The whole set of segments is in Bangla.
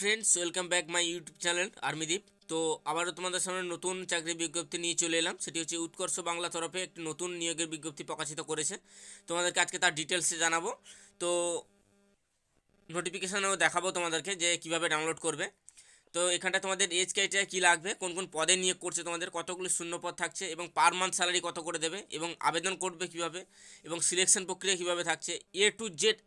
Friends welcome back my YouTube channel আর্মিদীপ তো আবারও তোমাদের সামনে নতুন চাকরির বিজ্ঞপ্তি নিয়ে চলে এলাম। সেটি হচ্ছে উৎকর্ষ বাংলা তরফে একটি নতুন নিয়োগের বিজ্ঞপ্তি প্রকাশিত করেছে। তোমাদেরকে আজকে তার ডিটেলসে জানাব। তো নোটিফিকেশানেও দেখাবো তোমাদেরকে যে কীভাবে ডাউনলোড করবে। তো এখানটা তোমাদের এজ ক্রাইটেরিয়া কী লাগবে, কোন কোন পদে নিয়োগ করছে তোমাদের, কতগুলি শূন্য পদ থাকছে এবং পার মান্থ স্যালারি কত করে দেবে এবং আবেদন করবে কীভাবে এবং সিলেকশন প্রক্রিয়া কীভাবে থাকছে A to Z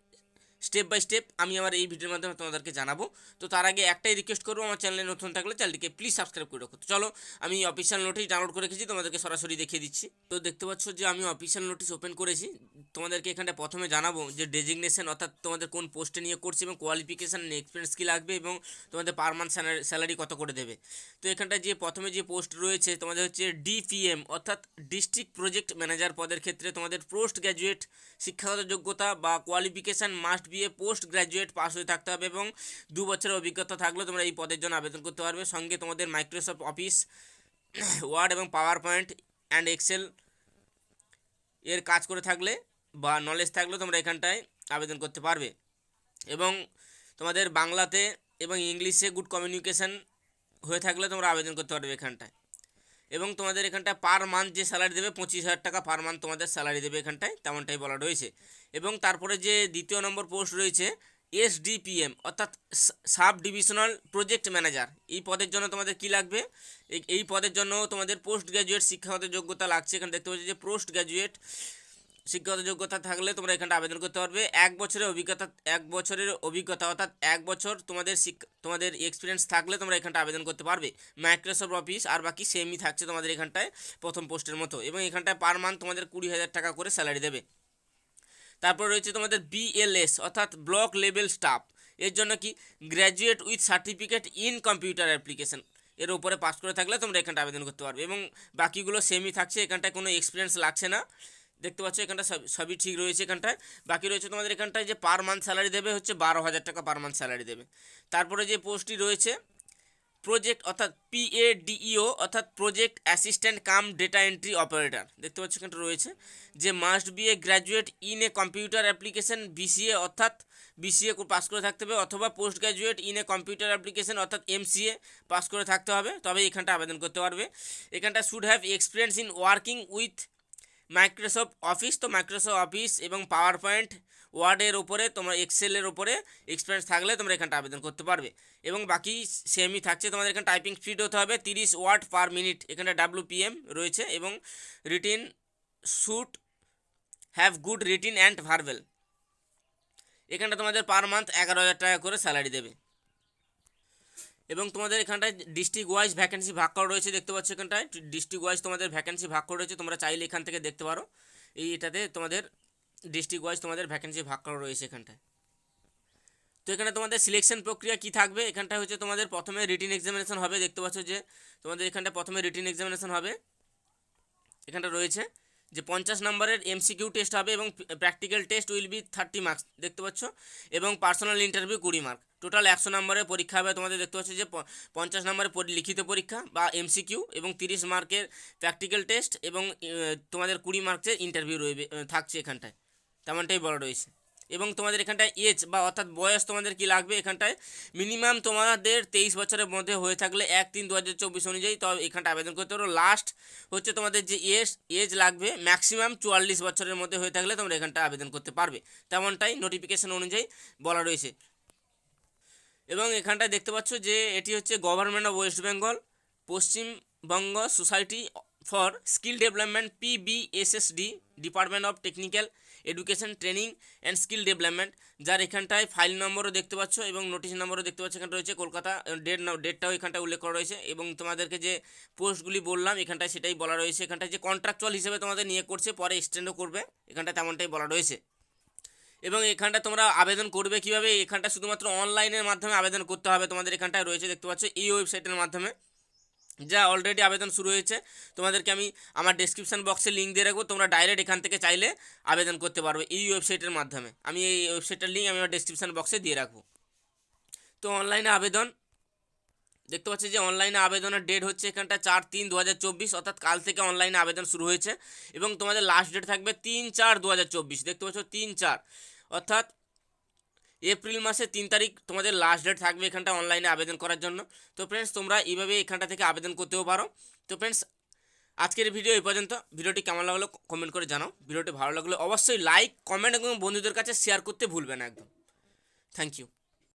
step by step আমি আমার এই ভিডিওর মাধ্যমে তোমাদেরকে জানাব। তো তার আগে একটাই রিকোয়েস্ট করব, আমার চ্যানেলে নতুন থাকলে চ্যানেলটিকে প্লিজ সাবস্ক্রাইব করে রাখো। চলো, আমি অফিসিয়াল নোটিশ ডাউনলোড করে রেখেছি, তোমাদেরকে সরাসরি দেখিয়ে দিচ্ছি। তো দেখতে পাচ্ছ যে আমি অফিসিয়াল নোটিশ ওপেন করেছি। তোমাদেরকে এখানটা প্রথমে জানাব যে ডেজিগনেশন অর্থাৎ তোমাদের কোন পোস্টে নিয়ে করছে এবং কোয়ালিফিকেশান এক্সপিরিয়েন্স কী লাগবে এবং তোমাদের পার মান্থ স্যালারি কত করে দেবে। তো এখানটা যে প্রথমে যে পোস্ট রয়েছে, তোমাদের হচ্ছে ডিপিএম অর্থাৎ ডিস্ট্রিক্ট প্রজেক্ট ম্যানেজার পদের ক্ষেত্রে তোমাদের পোস্ট গ্র্যাজুয়েট শিক্ষাগত যোগ্যতা বা qualification must be a post graduate pass হয়ে থাকতে হবে এবং দু বছরের অভিজ্ঞতা থাকলে তোমরা এই পদের জন্য আবেদন করতে পারবে। সঙ্গে তোমাদের মাইক্রোসফট অফিস ওয়ার্ড এবং পাওয়ার পয়েন্ট অ্যান্ড এক্সেল এর কাজ করে থাকলে বা নলেজ থাকলে তোমরা এখানটায় আবেদন করতে পারবে। এবং তোমাদের বাংলাতে এবং ইংলিশে গুড কমিউনিকেশান হয়ে থাকলে তোমরা আবেদন করতে পারবে এখানটায়। এবং তোমাদের এখানটায় পার মান্থ যে স্যালারি দেবে, পঁচিশ হাজার টাকা পার মান্থ তোমাদের স্যালারি দেবে এখানটায়, তেমনটাই বলা রয়েছে। এবং তারপরে যে দ্বিতীয় নম্বর পোস্ট রয়েছে এসডিপিএম অর্থাৎ সাব ডিভিশনাল প্রজেক্ট ম্যানেজার এই পদের জন্য তোমাদের কি লাগবে? এই- পদের জন্য তোমাদের পোস্ট গ্র্যাজুয়েট শিক্ষাগত যোগ্যতা লাগছে। এখানে দেখতে পাচ্ছি যে পোস্ট গ্র্যাজুয়েট শিক্ষাগত যোগ্যতা থাকলে তোমরা এখানটা আবেদন করতে পারবে। এক বছরের অভিজ্ঞতা, এক বছরের অভিজ্ঞতা অর্থাৎ এক বছর তোমাদের তোমাদের এক্সপিরিয়েন্স থাকলে তোমরা এখানটা আবেদন করতে পারবে। মাইক্রোসফট অফিস আর বাকি সেমই থাকছে তোমাদের এখানটায় প্রথম পোস্টের মতো এবং এখানটায় পার মান্থ তোমাদের কুড়ি হাজার টাকা করে স্যালারি দেবে। তারপর রয়েছে তোমাদের বিএলএস অর্থাৎ ব্লক লেভেল স্টাফ এর জন্য কি? Graduate with certificate in computer application এর উপরে পাস করে থাকলে তোমরা এখানটা আবেদন করতে পারবে এবং বাকিগুলো সেমই থাকছে, এখানটায় কোনো এক্সপিরিয়েন্স লাগছে না। দেখতে পাচ্ছ, এখানটা সবই ঠিক রয়েছে এখানটায়। বাকি রয়েছে তোমাদের এখানটায় যে পার মান্থ স্যালারি দেবে হচ্ছে বারো হাজার টাকা পার মান্থ স্যালারি দেবে। তারপরে যে পোস্টটি রয়েছে প্রজেক্ট অর্থাৎ পিএডিইও অর্থাৎ project assistant cum data entry operator দেখতে পাচ্ছ, এখানটা রয়েছে যে must be a graduate in a computer application BCA অর্থাৎ বিসিএ পাস করে থাকতে হবে, অথবা post graduate in a computer application অর্থাৎ এমসিএ পাস করে থাকতে হবে। তবে এখানটা আবেদন করতে পারবে। এখানটা should have experience in working with Microsoft office তো মাইক্রোসফট অফিস এবং পাওয়ার পয়েন্ট ওয়ার্ডের ওপরে তোমার এক্সেলের ওপরে এক্সপিরিয়েন্স থাকলে তোমরা এখানটা আবেদন করতে পারবে। এবং বাকি সেমই থাকছে, তোমাদের এখানে টাইপিং স্পিড হতে হবে তিরিশ ওয়ার্ড পার মিনিট এখানে ডাব্লু পিএম রয়েছে এবং written should have good written and verbal এখানটা তোমাদের পার মান্থ এগারো হাজার টাকা করে স্যালারি দেবে। এবং তোমাদের এখানটায় ডিস্ট্রিক্ট ওয়াইজ ভ্যাকেন্সি ভাগ করা রয়েছে, দেখতে পাচ্ছ এখানটায়। ডিস্ট্রিক্ট ওয়াইজ তোমাদের ভ্যাকেন্সি ভাগ করা রয়েছে, তোমরা চাইলে এখান থেকে দেখতে পারো। এই এটাতে তোমাদের ডিস্ট্রিক্ট ওয়াইজ তোমাদের ভ্যাকেন্সি ভাগ করা রয়েছে এখানটায়। তো এখানে তোমাদের সিলেকশন প্রক্রিয়া কি থাকবে? এখানটায় হচ্ছে তোমাদের প্রথমে রিটিন এক্সামিনেশন হবে, দেখতে পাচ্ছ যে তোমাদের এখানটা প্রথমে রিটিন এক্সামিনেশন হবে। এখানটা রয়েছে যে পঞ্চাশ নম্বরের এমসিকিউ টেস্ট হবে এবং practical test will be thirty marks দেখতে পাচ্ছ? এবং পার্সোনাল ইন্টারভিউ কুড়ি মার্ক টোটাল একশো নম্বরের পরীক্ষা হবে, তোমাদের দেখতে পাচ্ছ যে পঞ্চাশ নম্বরের লিখিত পরীক্ষা বা এমসিকিউ এবং তিরিশ মার্কের প্র্যাকটিক্যাল টেস্ট এবং তোমাদের কুড়ি মার্কের ইন্টারভিউ রয়েবে থাকছে এখানটায়। তেমনটাই বলা রয়েছে। এবং তোমাদের এখানটায় এজ বা অর্থাৎ বয়স তোমাদের কি লাগবে এখানটায়? মিনিমাম তোমাদের তেইশ বছরের মধ্যে হয়ে থাকলে এক তিন দু হাজার চব্বিশ অনুযায়ী তবে এখানটা আবেদন করতে পারো। লাস্ট হচ্ছে তোমাদের যে এজ এজ লাগবে ম্যাক্সিমাম চুয়াল্লিশ বছরের মধ্যে হয়ে থাকলে তোমরা এখানটা আবেদন করতে পারবে। তেমনটাই নোটিফিকেশন অনুযায়ী বলা রয়েছে। এবং এখানটায় দেখতে পাচ্ছ যে এটি হচ্ছে government of West Bengal Paschimbanga society for skill development PBSSD department of technical education training and skill development যার এখানটায় ফাইল নম্বরও দেখতে পাচ্ছ এবং নোটিশ নম্বরও দেখতে পাচ্ছ, এখানটা রয়েছে কলকাতা ডেট ডেটটাও এখানটায় উল্লেখ করা রয়েছে এবং তোমাদেরকে যে পোস্টগুলি বললাম, এখানটায় সেটাই বলা রয়েছে। এখানটায় যে কন্ট্রাকচুয়াল হিসেবে তোমাদের নিয়ে করছে, পরে এক্সটেন্ডও করবে, এখানটায় তেমনটাই বলা রয়েছে। এবং এখানটা তোমরা আবেদন করবে কীভাবে? এখানটা শুধুমাত্র অনলাইনের মাধ্যমে আবেদন করতে হবে। তোমাদের এখানটায় রয়েছে, দেখতে পাচ্ছ, এই ওয়েবসাইটের মাধ্যমে। যা অলরেডি আবেদন শুরু হয়েছে। তোমাদেরকে আমি আমার ডেসক্রিপশন বক্সে লিঙ্ক দিয়ে রাখব। তোমরা ডাইরেক্ট এখান থেকে চাইলে আবেদন করতে পারবে এই ওয়েবসাইটের মাধ্যমে। আমি এই ওয়েবসাইটের লিঙ্ক আমি আমার ডেসক্রিপশন বক্সে দিয়ে রাখব। তো অনলাইনে আবেদন দেখতে পাচ্ছি যে অনলাইনে আবেদনের ডেট হচ্ছে এখানটা চার তিন দু অর্থাৎ কাল থেকে অনলাইনে আবেদন শুরু হয়েছে। এবং তোমাদের লাস্ট ডেট থাকবে তিন চার দু দেখতে পাচ্ছ তিন চার। অর্থাৎ এপ্রিল মাসের তিন তারিখ তোমাদের লাস্ট ডেট থাকবে এখানটা অনলাইনে আবেদন করার জন্য। তো ফ্রেন্ডস তোমরা এইভাবে এখানটা থেকে আবেদন করতেও পারো। তো ফ্রেন্ডস আজকের ভিডিও এই পর্যন্ত। ভিডিওটি কেমন লাগল কমেন্ট করে জানাও। ভিডিওটি ভালো লাগলে অবশ্যই লাইক কমেন্ট এবং বন্ধুদের কাছে শেয়ার করতে ভুলবে না একদম। Thank you